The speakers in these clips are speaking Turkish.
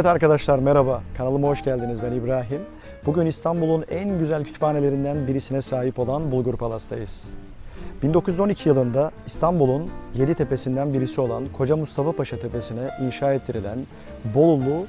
Evet arkadaşlar merhaba. Kanalıma hoş geldiniz. Ben İbrahim. Bugün İstanbul'un en güzel kütüphanelerinden birisine sahip olan Bulgur Palas'tayız. 1912 yılında İstanbul'un yedi tepesinden birisi olan Koca Mustafa Paşa Tepesi'ne inşa ettirilen Bolulu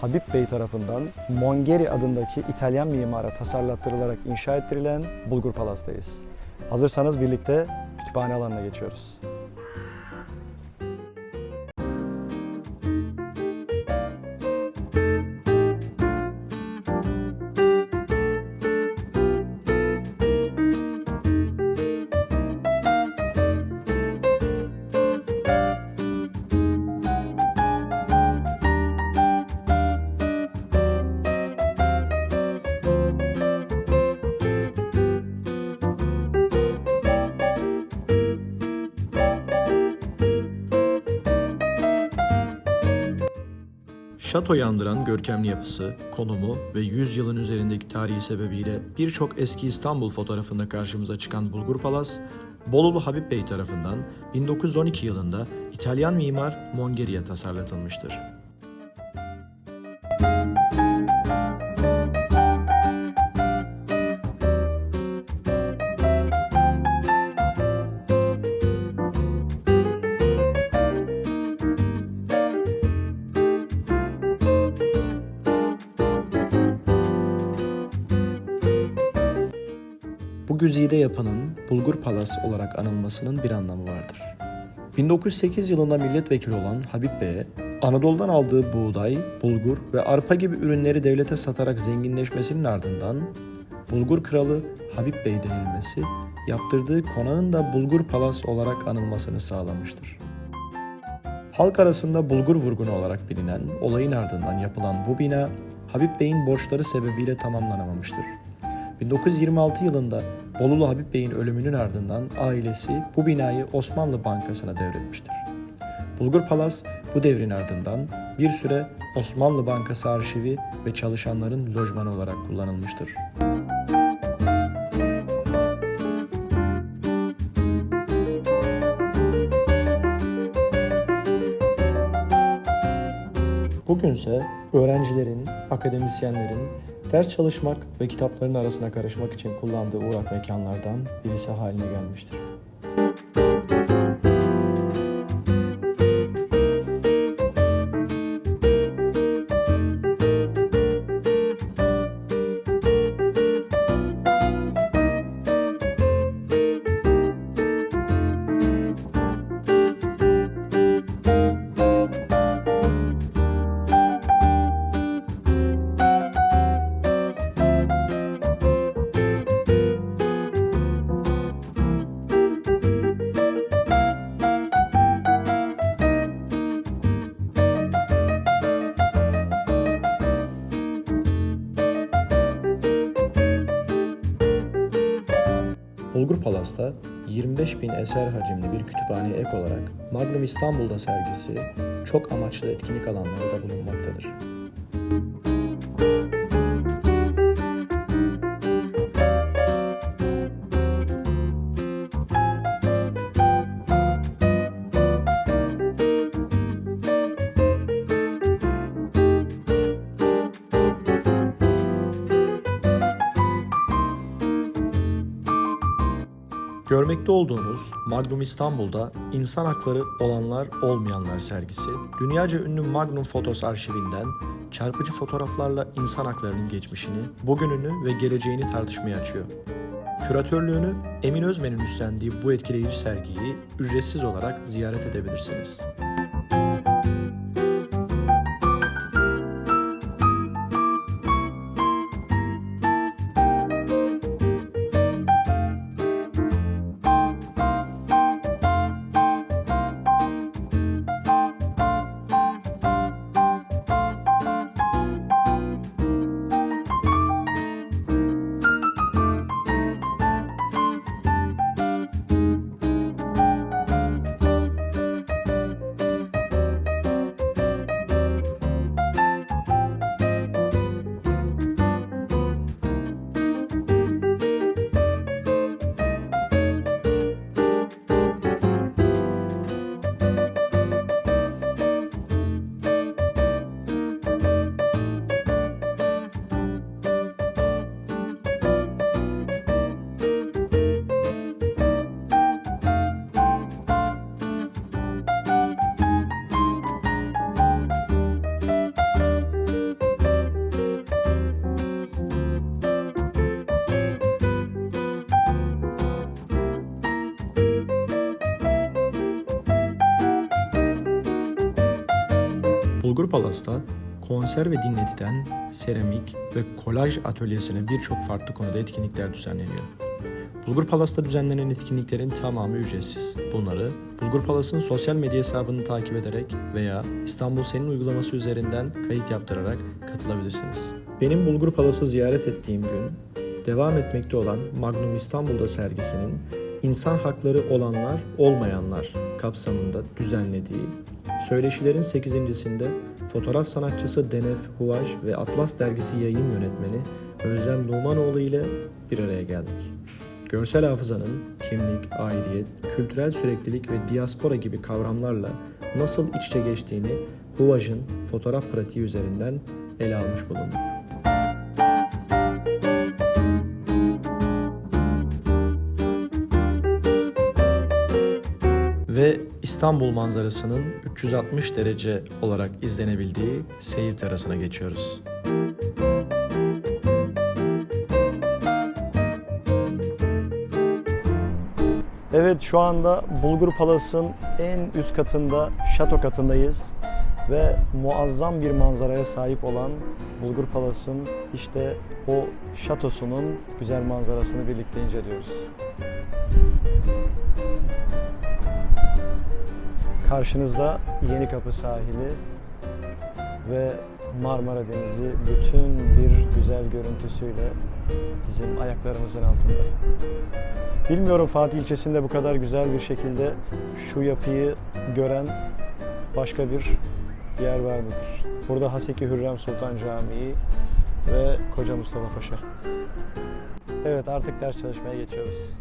Habib Bey tarafından Mongeri adındaki İtalyan mimara tasarlattırılarak inşa ettirilen Bulgur Palas'tayız. Hazırsanız birlikte kütüphane alanına geçiyoruz. Şatoyu andıran görkemli yapısı, konumu ve 100 yılın üzerindeki tarihi sebebiyle birçok eski İstanbul fotoğrafında karşımıza çıkan Bulgur Palas, Bolulu Habib Bey tarafından 1912 yılında İtalyan mimar Mongeri'ye tasarlatılmıştır. Bu güzide yapının Bulgur Palas olarak anılmasının bir anlamı vardır. 1908 yılında milletvekili olan Habib Bey'e Anadolu'dan aldığı buğday, bulgur ve arpa gibi ürünleri devlete satarak zenginleşmesinin ardından Bulgur Kralı Habib Bey denilmesi, yaptırdığı konağın da Bulgur Palas olarak anılmasını sağlamıştır. Halk arasında bulgur vurgunu olarak bilinen olayın ardından yapılan bu bina Habib Bey'in borçları sebebiyle tamamlanamamıştır. 1926 yılında Bolulu Habib Bey'in ölümünün ardından ailesi bu binayı Osmanlı Bankası'na devretmiştir. Bulgur Palas bu devrin ardından bir süre Osmanlı Bankası arşivi ve çalışanların lojmanı olarak kullanılmıştır. Bugünse öğrencilerin, akademisyenlerin ders çalışmak ve kitapların arasına karışmak için kullandığı uğrak mekanlardan birisi haline gelmiştir. Bulgur Palas'ta 25 bin eser hacimli bir kütüphaneye ek olarak Magnum İstanbul'da sergisi çok amaçlı etkinlik alanları da bulunmaktadır. Görmekte olduğunuz Magnum İstanbul'da insan hakları olanlar olmayanlar sergisi, dünyaca ünlü Magnum Fotos arşivinden çarpıcı fotoğraflarla insan haklarının geçmişini, bugününü ve geleceğini tartışmaya açıyor. Küratörlüğünü Emin Özmen'in üstlendiği bu etkileyici sergiyi ücretsiz olarak ziyaret edebilirsiniz. Bulgur Palas'ta konser ve dinletiden seramik ve kolaj atölyesine birçok farklı konuda etkinlikler düzenleniyor. Bulgur Palas'ta düzenlenen etkinliklerin tamamı ücretsiz. Bunları Bulgur Palas'ın sosyal medya hesabını takip ederek veya İstanbul Senin uygulaması üzerinden kayıt yaptırarak katılabilirsiniz. Benim Bulgur Palas'ı ziyaret ettiğim gün devam etmekte olan Magnum İstanbul'da sergisinin İnsan Hakları Olanlar Olmayanlar kapsamında düzenlediği Söyleşilerin 8.sinde fotoğraf sanatçısı Denef Huvaj ve Atlas dergisi yayın yönetmeni Özlem Numanoğlu ile bir araya geldik. Görsel hafızanın kimlik, aidiyet, kültürel süreklilik ve diaspora gibi kavramlarla nasıl iç içe geçtiğini Huvaj'ın fotoğraf pratiği üzerinden ele almış bulunduk. İstanbul manzarasının 360 derece olarak izlenebildiği seyir terasına geçiyoruz. Evet şu anda Bulgur Palas'ın en üst katında, şato katındayız. Ve muazzam bir manzaraya sahip olan Bulgur Palas'ın işte o şatosunun güzel manzarasını birlikte inceliyoruz. Karşınızda Yeni Kapı sahili ve Marmara Denizi bütün bir güzel görüntüsüyle bizim ayaklarımızın altında. Bilmiyorum Fatih ilçesinde bu kadar güzel bir şekilde şu yapıyı gören başka bir yer var mıdır? Burada Haseki Hürrem Sultan Camii ve Koca Mustafa Paşa. Evet artık ders çalışmaya geçiyoruz.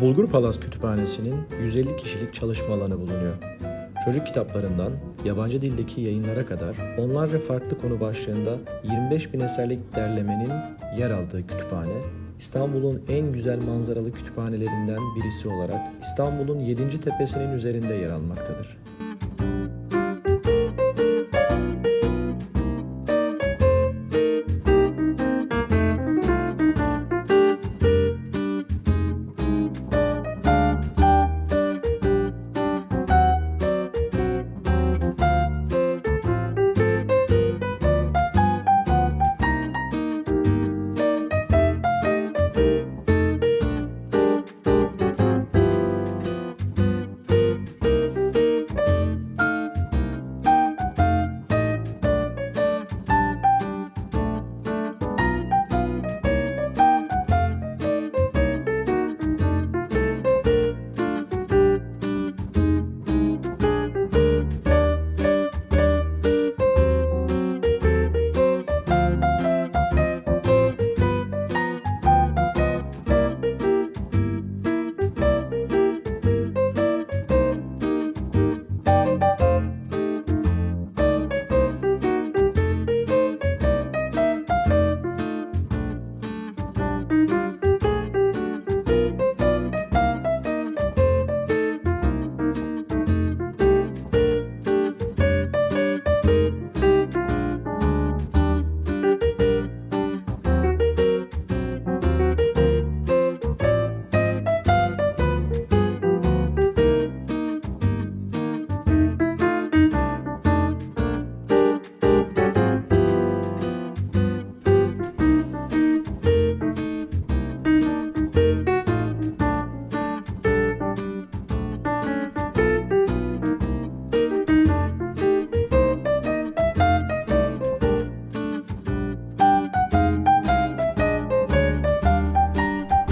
Bulgur Palas Kütüphanesi'nin 150 kişilik çalışma alanı bulunuyor. Çocuk kitaplarından yabancı dildeki yayınlara kadar onlarca farklı konu başlığında 25 bin eserlik derlemenin yer aldığı kütüphane, İstanbul'un en güzel manzaralı kütüphanelerinden birisi olarak İstanbul'un 7. tepesinin üzerinde yer almaktadır.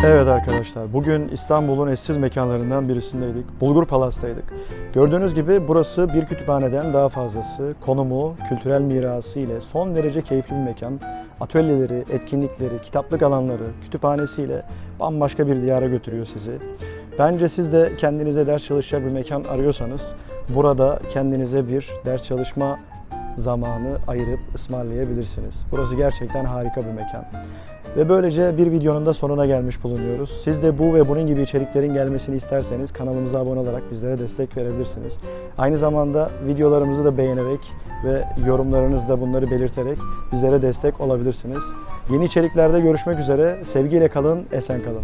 Evet arkadaşlar, bugün İstanbul'un eşsiz mekanlarından birisindeydik. Bulgur Palas'taydık. Gördüğünüz gibi burası bir kütüphaneden daha fazlası. Konumu, kültürel mirası ile son derece keyifli bir mekan. Atölyeleri, etkinlikleri, kitaplık alanları, kütüphanesiyle bambaşka bir diyara götürüyor sizi. Bence siz de kendinize ders çalışacak bir mekan arıyorsanız burada kendinize bir ders çalışma zamanı ayırıp ısmarlayabilirsiniz. Burası gerçekten harika bir mekan. Ve böylece bir videonun da sonuna gelmiş bulunuyoruz. Siz de bu ve bunun gibi içeriklerin gelmesini isterseniz kanalımıza abone olarak bizlere destek verebilirsiniz. Aynı zamanda videolarımızı da beğenerek ve yorumlarınızda bunları belirterek bizlere destek olabilirsiniz. Yeni içeriklerde görüşmek üzere. Sevgiyle kalın, esen kalın.